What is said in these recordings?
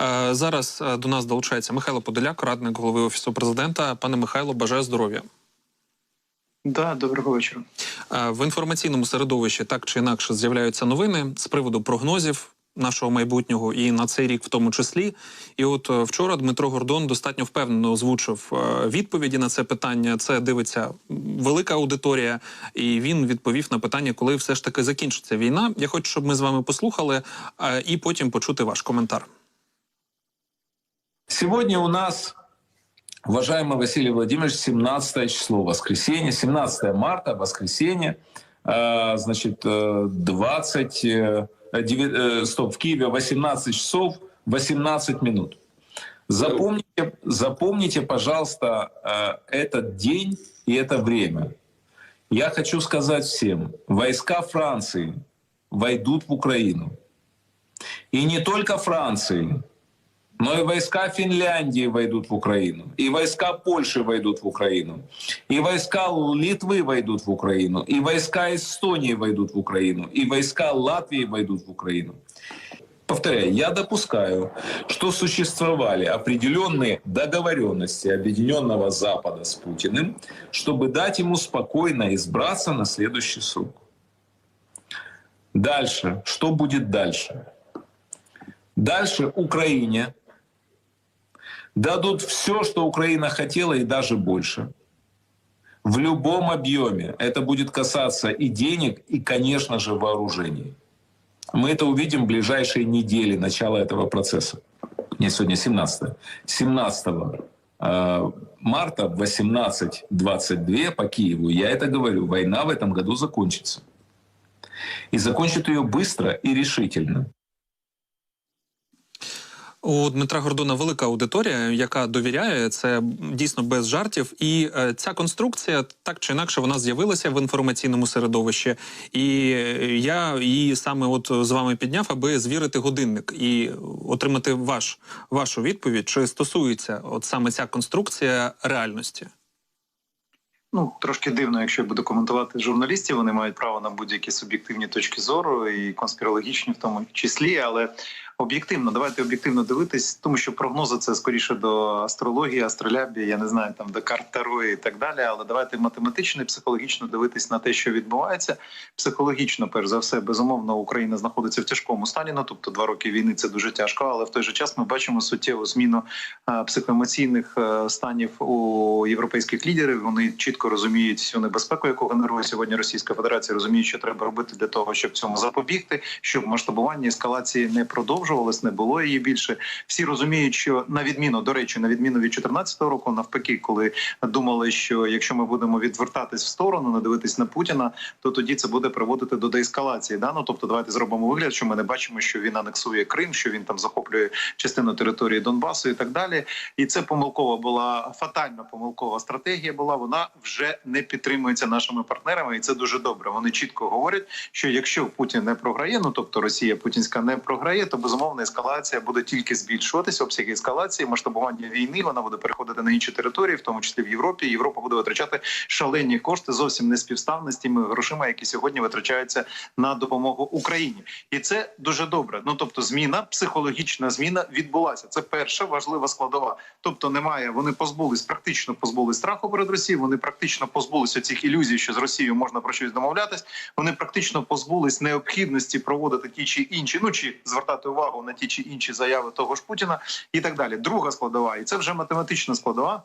Е, Зараз е, до нас долучається Михайло Подоляк, радник голови офісу президента. Пане Михайло, бажаю здоров'я. Да, доброго вечора. Е, В інформаційному середовищі так чи інакше з'являються новини з приводу прогнозів нашого майбутнього і на цей рік в тому числі. І от вчора Дмитро Гордон достатньо впевнено озвучив відповіді на це питання. Це дивиться велика аудиторія, і він відповів на питання, коли все ж таки закінчиться війна. Я хочу, щоб ми з вами послухали і потім почути ваш коментар. Сегодня у нас, уважаемый Василий Владимирович, 17 число, воскресенье, 17 марта, воскресенье, Э, значит, э, 20, э, девя- э, стоп, в Киеве 18 часов 18 минут. Запомните, запомните, пожалуйста, этот день и это время. Я хочу сказать всем, войска Франции войдут в Украину. И не только Франции, но и войска Финляндии войдут в Украину, и войска Польши войдут в Украину, и войска Литвы войдут в Украину, и войска Эстонии войдут в Украину, и войска Латвии войдут в Украину. Повторяю, я допускаю, что существовали определенные договоренности Объединенного Запада с Путиным, чтобы дать ему спокойно избраться на следующий срок. Дальше. Что будет дальше? Дальше Украине дадут все, что Украина хотела, и даже больше. В любом объеме. Это будет касаться и денег, и, конечно же, вооружений. Мы это увидим в ближайшие недели начала этого процесса. Не сегодня 17 17 э, марта в 18.22 по Киеву, я это говорю, война в этом году закончится. И закончит ее быстро и решительно. У Дмитра Гордона велика аудиторія, яка довіряє це дійсно без жартів. І е, ця конструкція так чи інакше вона з'явилася в інформаційному середовищі. І е, я її саме от з вами підняв, аби звірити годинник і отримати ваш вашу відповідь, чи стосується от саме ця конструкція реальності. Ну трошки дивно, якщо я буду коментувати журналістів. Вони мають право на будь-які суб'єктивні точки зору і конспірологічні в тому числі, але. Об'єктивно, давайте об'єктивно дивитись, тому що прогнози це скоріше до астрології, астролябії, я не знаю, там до карт Таро і так далі. Але давайте математично і психологічно дивитись на те, що відбувається. Психологічно, перш за все, безумовно, Україна знаходиться в тяжкому стані. Ну тобто, два роки війни це дуже тяжко, але в той же час ми бачимо суттєву зміну е, психоемоційних е, станів у європейських лідерів. Вони чітко розуміють всю небезпеку, яку генерує сьогодні Російська Федерація. Розуміють, що треба робити для того, щоб цьому запобігти, щоб масштабування ескалації не продовжувалось, не було її більше. Всі розуміють, що на відміну до речі, на відміну від 2014 року, навпаки, коли думали, що якщо ми будемо відвертатись в сторону, не дивитись на Путіна, то тоді це буде приводити до деескалації. Да? Ну, тобто, давайте зробимо вигляд, що ми не бачимо, що він анексує Крим, що він там захоплює частину території Донбасу і так далі. І це помилкова була фатальна помилкова стратегія. Була вона вже не підтримується нашими партнерами, і це дуже добре. Вони чітко говорять, що якщо Путін не програє, ну тобто Росія Путінська не програє, то безумовно ескалація буде тільки збільшуватися. Обсяги ескалації, масштабування війни вона буде переходити на інші території, в тому числі в Європі. Європа буде витрачати шалені кошти зовсім не співставні з тими грошима, які сьогодні витрачаються на допомогу Україні, і це дуже добре. Ну тобто, зміна, психологічна зміна відбулася. Це перша важлива складова. Тобто, немає. Вони позбулись, практично позбулись страху перед Росією. Вони практично позбулися цих ілюзій, що з Росією можна про щось домовлятись. Вони практично позбулись необхідності проводити ті чи інші, ну чи звертати увагу на ті чи інші заяви того ж Путіна і так далі. Друга складова, і це вже математична складова.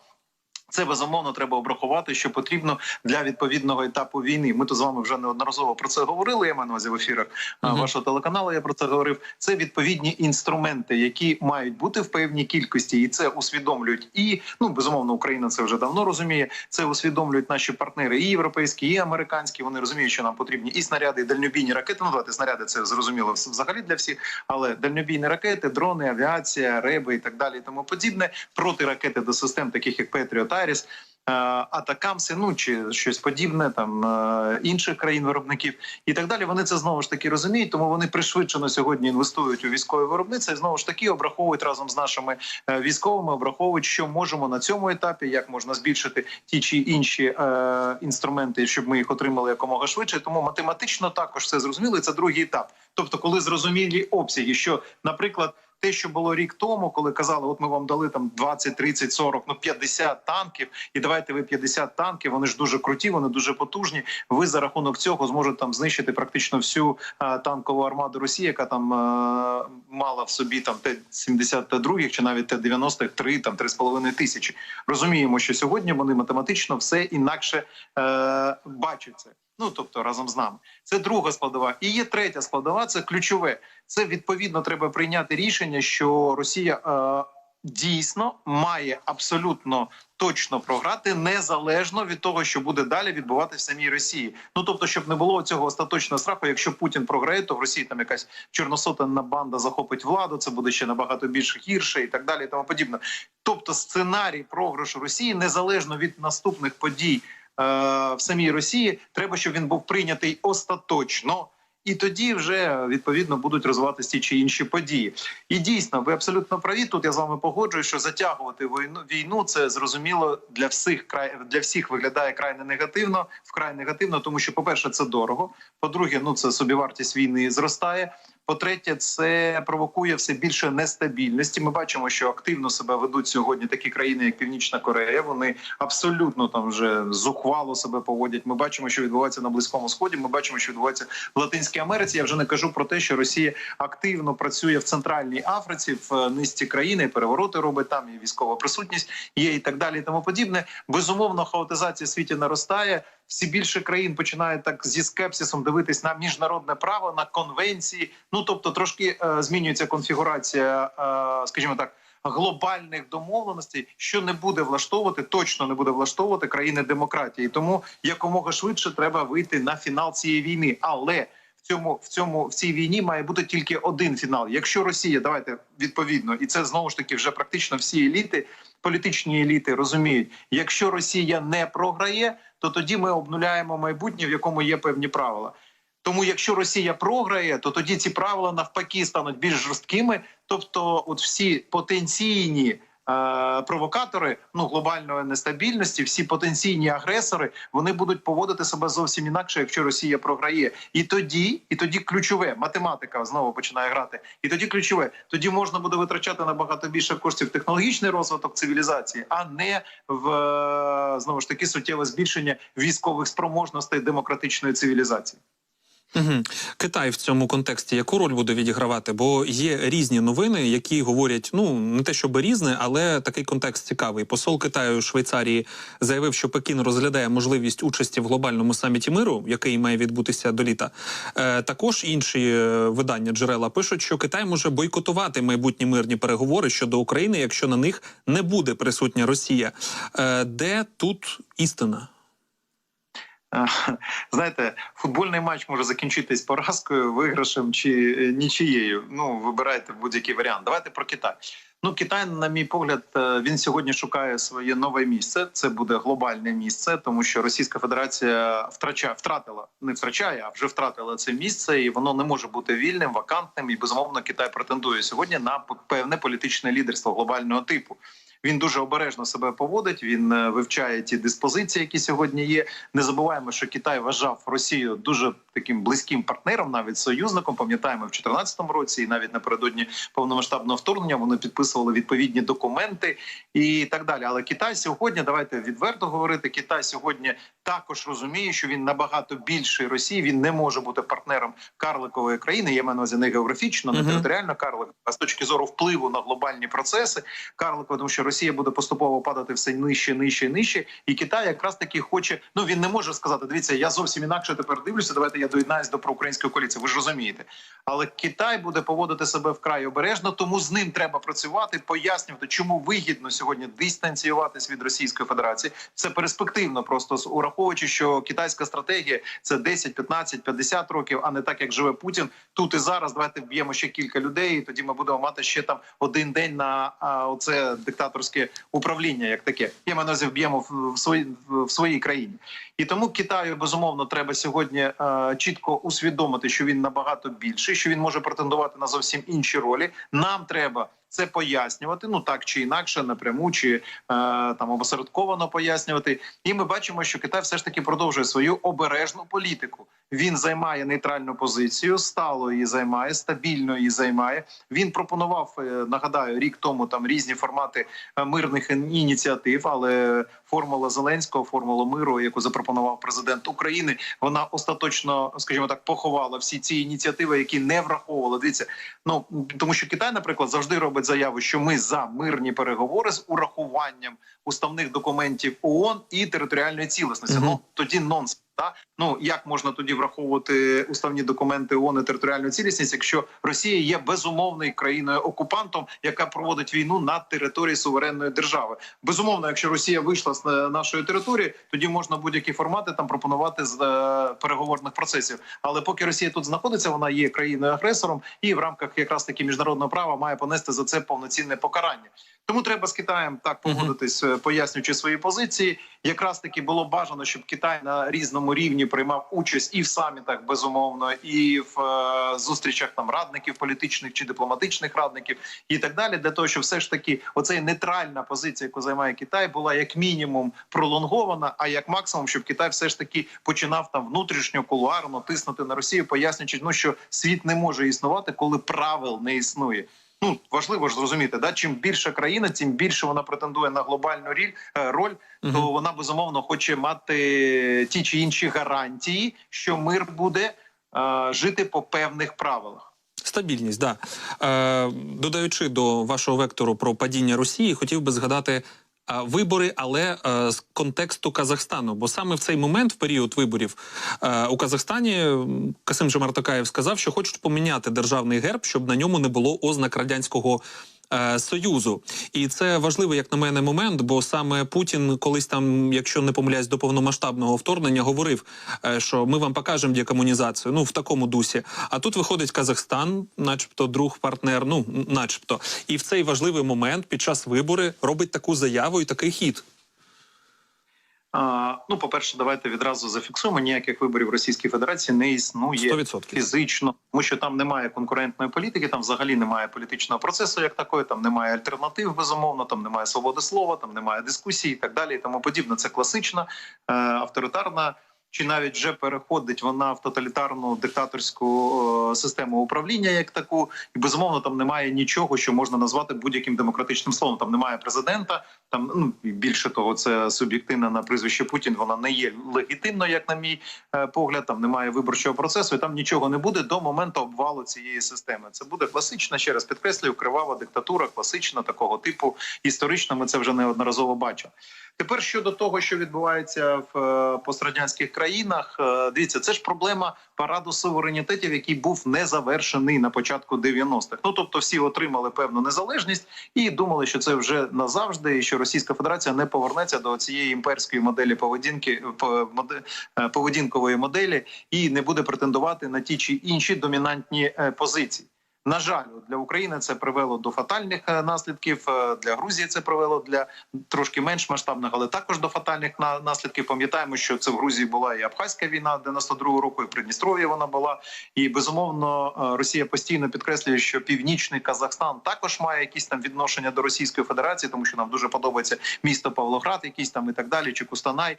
Це безумовно треба обрахувати, що потрібно для відповідного етапу війни. Ми то з вами вже неодноразово про це говорили. Я маю на увазі в ефірах uh вашого телеканалу. Я про це говорив. Це відповідні інструменти, які мають бути в певній кількості, і це усвідомлюють. І ну безумовно, Україна це вже давно розуміє. Це усвідомлюють наші партнери, і європейські, і американські. Вони розуміють, що нам потрібні і снаряди, і дальнобійні ракети. Ну давайте снаряди це зрозуміло взагалі для всіх, але дальнобійні ракети, дрони, авіація, реби і так далі, і тому подібне. Протиракети до систем, таких як Петріот Айріс. е, Атакамси, ну чи щось подібне, там е, інших країн-виробників і так далі. Вони це знову ж таки розуміють, тому вони пришвидшено сьогодні інвестують у військове виробництво і знову ж таки обраховують разом з нашими е, військовими, обраховують, що можемо на цьому етапі, як можна збільшити ті чи інші е, інструменти, щоб ми їх отримали якомога швидше. Тому математично також це зрозуміло. і Це другий етап. Тобто, коли зрозумілі обсяги, що, наприклад. Те, що було рік тому, коли казали, от ми вам дали там 20, 30, 40, ну 50 танків, і давайте ви 50 танків. Вони ж дуже круті, вони дуже потужні. Ви за рахунок цього зможете там знищити практично всю е, танкову армаду Росії, яка там е, мала в собі там Т-72 чи навіть Т-90 3, там 3,5 тисячі. Розуміємо, що сьогодні вони математично все інакше е, бачать. Ну тобто разом з нами. Це друга складова. І є третя складова. Це ключове. Це відповідно треба прийняти рішення, що Росія е, дійсно має абсолютно точно програти незалежно від того, що буде далі відбуватися в самій Росії. Ну тобто, щоб не було цього остаточного страху. Якщо Путін програє, то в Росії там якась чорносотенна банда захопить владу. Це буде ще набагато більш гірше і так далі. І тому подібне. Тобто, сценарій програшу Росії незалежно від наступних подій в самій Росії, треба, щоб він був прийнятий остаточно. І тоді вже відповідно будуть розвиватися ті чи інші події. І дійсно, ви абсолютно праві. Тут я з вами погоджуюсь, що затягувати війну війну це зрозуміло для всіх край для всіх виглядає крайне негативно, вкрай негативно, тому що, по-перше, це дорого. По-друге, ну це собівартість війни зростає. По-третє, це провокує все більше нестабільності. Ми бачимо, що активно себе ведуть сьогодні такі країни, як Північна Корея. Вони абсолютно там вже зухвало себе поводять. Ми бачимо, що відбувається на близькому сході. Ми бачимо, що відбувається в Латинській Америці. Я вже не кажу про те, що Росія активно працює в центральній Африці, в низці країни, перевороти робить там, і військова присутність є, і так далі, і тому подібне. Безумовно, хаотизація світі наростає. Всі більше країн починають так зі скепсисом дивитись на міжнародне право, на конвенції. Ну тобто, трошки е, змінюється конфігурація, е, скажімо так. Глобальних домовленостей, що не буде влаштовувати, точно не буде влаштовувати країни демократії. Тому якомога швидше треба вийти на фінал цієї війни. Але цьому в цьому в цій війні має бути тільки один фінал. Якщо Росія, давайте відповідно, і це знову ж таки вже практично всі еліти, політичні еліти розуміють, якщо Росія не програє, то тоді ми обнуляємо майбутнє, в якому є певні правила. Тому, якщо Росія програє, то тоді ці правила навпаки стануть більш жорсткими. Тобто, от всі потенційні провокатори ну глобальної нестабільності, всі потенційні агресори, вони будуть поводити себе зовсім інакше, якщо Росія програє. І тоді, і тоді ключове математика знову починає грати. І тоді ключове, тоді можна буде витрачати набагато більше коштів технологічний розвиток цивілізації, а не в е, знову ж таки суттєве збільшення військових спроможностей демократичної цивілізації. Угу. Китай в цьому контексті яку роль буде відігравати? Бо є різні новини, які говорять, ну не те, щоб різне, але такий контекст цікавий. Посол Китаю у Швейцарії заявив, що Пекін розглядає можливість участі в глобальному саміті миру, який має відбутися до літа. Е, також інші е, видання джерела пишуть, що Китай може бойкотувати майбутні мирні переговори щодо України, якщо на них не буде присутня Росія. Е, де тут істина? Е, Знаєте, футбольний матч може закінчитись поразкою, виграшем чи е, нічиєю. Ну вибирайте будь-який варіант. Давайте про Китай. Ну, Китай, на мій погляд, е, він сьогодні шукає своє нове місце. Це буде глобальне місце, тому що Російська Федерація втрачає, втратила, не втрачає, а вже втратила це місце, і воно не може бути вільним, вакантним. І безумовно, Китай претендує сьогодні на певне політичне лідерство глобального типу. Він дуже обережно себе поводить. Він е, вивчає ті диспозиції, які сьогодні є. Не забуваємо, що Китай вважав Росію дуже таким близьким партнером, навіть союзником. Пам'ятаємо, в 2014 році, і навіть напередодні повномасштабного вторгнення вони підписували відповідні документи і так далі. Але Китай сьогодні, давайте відверто говорити. Китай сьогодні також розуміє, що він набагато більший Росії. Він не може бути партнером карликової країни. Я маю на увазі не географічно, не територіально карлик, а з точки зору впливу на глобальні процеси карликової, тому що Росія буде поступово падати все нижче, нижче, нижче. І Китай якраз таки хоче. Ну він не може сказати: дивіться, я зовсім інакше тепер дивлюся. Давайте я доєднаюсь до проукраїнської коаліції. Ви ж розумієте. Але Китай буде поводити себе вкрай обережно, тому з ним треба працювати, пояснювати, чому вигідно сьогодні дистанціюватись від Російської Федерації. Це перспективно, просто з- ураховуючи, що китайська стратегія це 10, 15, 50 років, а не так як живе Путін. Тут і зараз давайте вб'ємо ще кілька людей. і Тоді ми будемо мати ще там один день на а, оце диктаторське управління, як таке. Я на вб'ємо в, в своїй в своїй країні. І тому Китаю безумовно треба сьогодні е, чітко усвідомити, що він набагато більший, що він може претендувати на зовсім інші ролі. Нам треба це пояснювати. Ну так чи інакше, напряму чи е, там обосередковано пояснювати. І ми бачимо, що Китай все ж таки продовжує свою обережну політику. Він займає нейтральну позицію, стало її займає, стабільно її займає. Він пропонував, е, нагадаю, рік тому там різні формати е, мирних ініціатив, але формула Зеленського, формула миру, яку запропонував президент України, вона остаточно, скажімо так, поховала всі ці ініціативи, які не враховували. Дивіться, ну тому що Китай, наприклад, завжди робить заяву, що ми за мирні переговори з урахуванням уставних документів ООН і територіальної цілісності. Мгм. Ну тоді нонсенс. Та? Ну як можна тоді враховувати уставні документи ООН і територіальну цілісність, якщо Росія є безумовною країною окупантом, яка проводить війну на території суверенної держави? Безумовно, якщо Росія вийшла з е, нашої території, тоді можна будь-які формати там пропонувати з е, переговорних процесів. Але поки Росія тут знаходиться, вона є країною агресором, і в рамках якраз таки міжнародного права має понести за це повноцінне покарання. Тому треба з Китаєм так Мгм. поводитись, е, пояснюючи свої позиції. Якраз таки було бажано, щоб Китай на різному рівні приймав участь і в самітах, безумовно, і в е, зустрічах там радників політичних чи дипломатичних радників, і так далі, для того, щоб все ж таки оцей нейтральна позиція, яку займає Китай, була як мінімум пролонгована, а як максимум, щоб Китай все ж таки починав там внутрішньо кулуарно тиснути на Росію, пояснюючи, ну що світ не може існувати, коли правил не існує. Ну важливо ж зрозуміти, да чим більша країна, тим більше вона претендує на глобальну ріль е, роль. Мгм. То вона безумовно хоче мати ті чи інші гарантії, що мир буде е, жити по певних правилах. Стабільність, да. Е, додаючи до вашого вектору про падіння Росії, хотів би згадати. Вибори, але е, з контексту Казахстану, бо саме в цей момент, в період виборів е, у Казахстані, Касим Жамартакаєв сказав, що хочуть поміняти державний герб, щоб на ньому не було ознак радянського союзу. І це важливий, як на мене, момент, бо саме Путін колись там, якщо не помиляюсь, до повномасштабного вторгнення говорив, е, що ми вам покажемо декомунізацію. Ну в такому дусі. А тут виходить Казахстан, начебто, друг партнер. Ну начебто, і в цей важливий момент під час вибори робить таку заяву і такий хід. Ну, по перше, давайте відразу зафіксуємо. Ніяких виборів Російської Федерації не існує 100%. фізично, тому що там немає конкурентної політики, там взагалі немає політичного процесу, як такої, там немає альтернатив, безумовно, там немає свободи слова, там немає дискусії і так далі. І тому подібне. Це класична е, авторитарна. Чи навіть вже переходить вона в тоталітарну диктаторську е, систему управління, як таку, і безумовно там немає нічого, що можна назвати будь-яким демократичним словом. Там немає президента. Там ну більше того, це суб'єктивна на прізвище Путін. Вона не є легітимною, як на мій е, погляд. Там немає виборчого процесу, і там нічого не буде до моменту обвалу цієї системи. Це буде класична, ще раз підкреслюю, кривава диктатура, класична такого типу. Історично ми це вже неодноразово бачили. Тепер щодо того, що відбувається в е, пострадянських країнах, е, дивіться, це ж проблема параду суверенітетів, який був не завершений на початку 90-х. Ну тобто, всі отримали певну незалежність і думали, що це вже назавжди, і що Російська Федерація не повернеться до цієї імперської моделі поведінки е, поведінкової моделі і не буде претендувати на ті чи інші домінантні е, позиції. На жаль, для України це привело до фатальних е, наслідків. е, Для Грузії це привело для трошки менш масштабних, але також до фатальних на- наслідків. Пам'ятаємо, що це в Грузії була і Абхазька війна 92-го року, і в Придністров'ї вона була. І безумовно е, Росія постійно підкреслює, що північний Казахстан також має якісь там відношення до Російської Федерації, тому що нам дуже подобається місто Павлоград, якийсь там і так далі, чи Кустанай.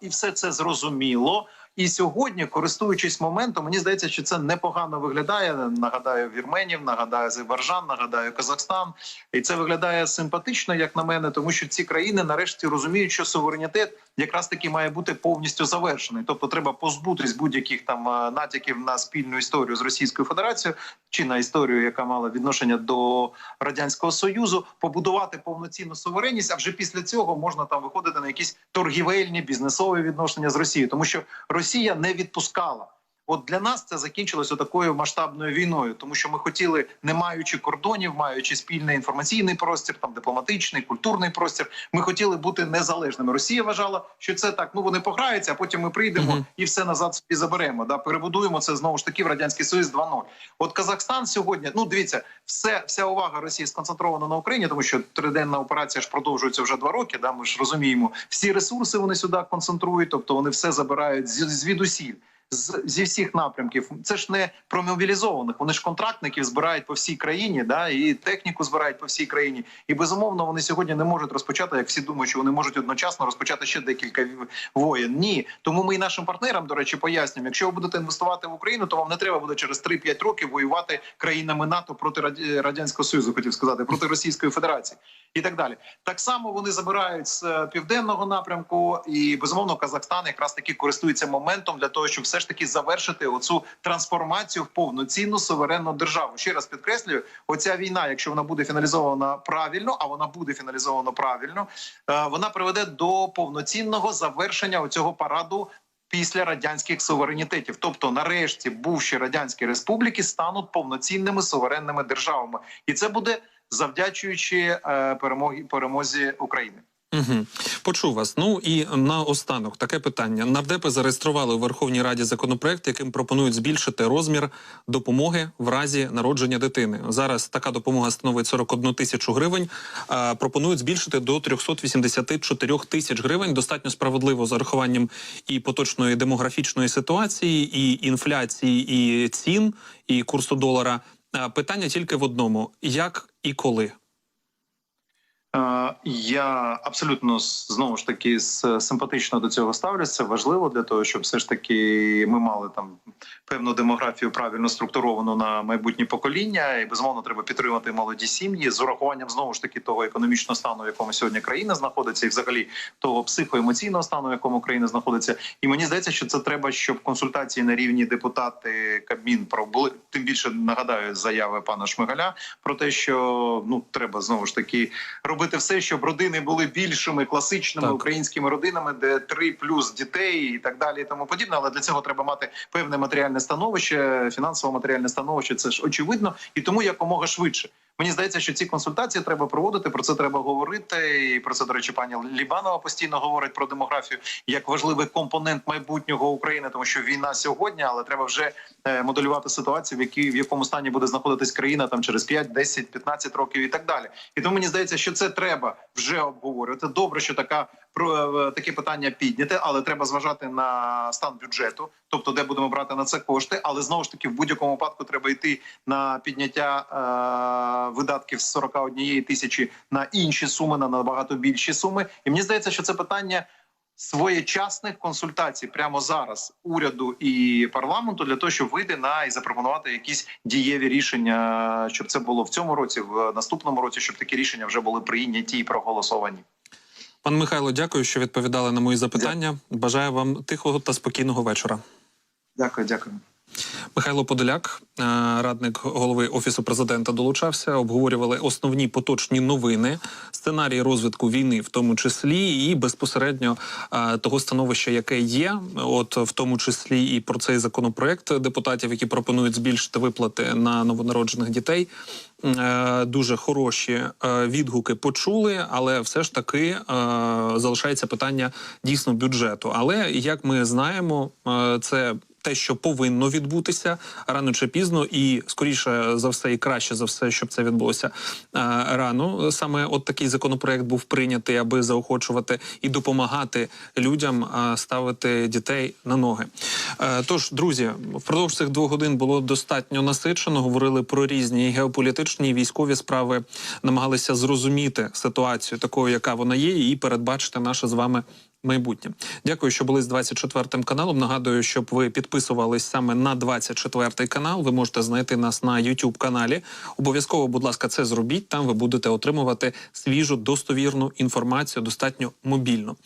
І все це зрозуміло. І сьогодні, користуючись моментом, мені здається, що це непогано виглядає. Нагадаю, Вірменів, нагадаю Азербайджан, нагадаю Казахстан, і це виглядає симпатично, як на мене, тому що ці країни нарешті розуміють, що суверенітет якраз таки має бути повністю завершений. Тобто, треба позбутись будь-яких там е, натяків на спільну історію з Російською Федерацією чи на історію, яка мала відношення до радянського союзу, побудувати повноцінну суверенність. А вже після цього можна там виходити на якісь торгівельні бізнесові відношення з Росією, тому що Росія не відпускала. От для нас це закінчилося такою масштабною війною, тому що ми хотіли, не маючи кордонів, маючи спільний інформаційний простір, там дипломатичний, культурний простір. Ми хотіли бути незалежними. Росія вважала, що це так. Ну вони пограються, а потім ми прийдемо Мгм. і все назад собі заберемо. Да, перебудуємо це знову ж таки в радянський союз 2.0. От Казахстан сьогодні, ну дивіться, все вся увага Росії сконцентрована на Україні, тому що триденна операція ж продовжується вже два роки. Да, ми ж розуміємо, всі ресурси вони сюди концентрують, тобто вони все забирають звідусіль. З зі всіх напрямків. Це ж не про мобілізованих. Вони ж контрактників збирають по всій країні, да і техніку збирають по всій країні. І безумовно вони сьогодні не можуть розпочати, як всі думають, що вони можуть одночасно розпочати ще декілька воєн. Ні, тому ми і нашим партнерам, до речі, пояснюємо, якщо ви будете інвестувати в Україну, то вам не треба буде через 3-5 років воювати країнами НАТО проти радянського союзу, хотів сказати, проти Російської Федерації і так далі. Так само вони забирають з е, південного напрямку, і безумовно Казахстан якраз таки користується моментом для того, щоб все ж таки завершити оцю трансформацію в повноцінну суверенну державу. Ще раз підкреслюю, оця війна, якщо вона буде фіналізована правильно, а вона буде фіналізована правильно, е, вона приведе до повноцінного завершення оцього параду. Після радянських суверенітетів, тобто, нарешті, бувші радянські республіки стануть повноцінними суверенними державами, і це буде завдячуючи е, перемогі перемозі України. Угу. Почув вас. Ну і наостанок таке питання. Нардепи зареєстрували у Верховній Раді законопроект, яким пропонують збільшити розмір допомоги в разі народження дитини. Зараз така допомога становить 41 тисячу гривень. А пропонують збільшити до 384 тисяч гривень. Достатньо справедливо з урахуванням і поточної демографічної ситуації, і інфляції, і цін, і курсу долара. А, Питання тільки в одному: як і коли. Е, Я абсолютно знову ж таки симпатично до цього ставлюся. Це важливо для того, щоб все ж таки ми мали там певну демографію правильно структуровану на майбутнє покоління. І безумовно треба підтримати молоді сім'ї з урахуванням знову ж таки того економічного стану, в якому сьогодні країна знаходиться, і взагалі того психоемоційного стану, в якому країна знаходиться. І мені здається, що це треба, щоб консультації на рівні депутати Кабмін про були тим більше нагадаю заяви пана Шмигаля про те, що ну треба знову ж таки робити все, щоб родини були більшими класичними Так. українськими родинами, де три плюс дітей і так далі, і тому подібне. Але для цього треба мати певне матеріальне становище, фінансово матеріальне становище. Це ж очевидно, і тому якомога швидше. Мені здається, що ці консультації треба проводити. Про це треба говорити. І про це, до речі, пані Лібанова постійно говорить про демографію як важливий компонент майбутнього України, тому що війна сьогодні, але треба вже е, моделювати ситуацію, в якій в якому стані буде знаходитись країна там через 5, 10, 15 років і так далі. І тому мені здається, що це треба вже обговорювати. Добре, що така про е, таке питання підняте, але треба зважати на стан бюджету, тобто де будемо брати на це кошти. Але знову ж таки, в будь-якому випадку треба йти на підняття е, видатків з 41 тисячі на інші суми, на набагато більші суми. І мені здається, що це питання. Своєчасних консультацій прямо зараз уряду і парламенту для того, щоб вийти на і запропонувати якісь дієві рішення, щоб це було в цьому році, в наступному році, щоб такі рішення вже були прийняті і проголосовані. Пан Михайло, дякую, що відповідали на мої запитання. Бажаю вам тихого та спокійного вечора. Дякую, дякую. Михайло Подоляк, е, радник голови офісу президента, долучався. Обговорювали основні поточні новини, сценарії розвитку війни, в тому числі, і безпосередньо е, того становища, яке є, от в тому числі і про цей законопроект депутатів, які пропонують збільшити виплати на новонароджених дітей. Е, Дуже хороші відгуки почули, але все ж таки залишається питання дійсно бюджету. Але як ми знаємо, це те, що повинно відбутися рано чи пізно, і скоріше за все, і краще за все, щоб це відбулося е, рано. Саме от такий законопроект був прийнятий, аби заохочувати і допомагати людям е, ставити дітей на ноги. Е, Тож, друзі, впродовж цих двох годин було достатньо насичено. Говорили про різні геополітичні і військові справи, намагалися зрозуміти ситуацію такою, яка вона є, і передбачити наше з вами майбутнє. Дякую, що були з 24 каналом. Нагадую, щоб ви підписувались саме на 24 канал. Ви можете знайти нас на YouTube каналі. Обов'язково, будь ласка, це зробіть. Там ви будете отримувати свіжу достовірну інформацію достатньо мобільно.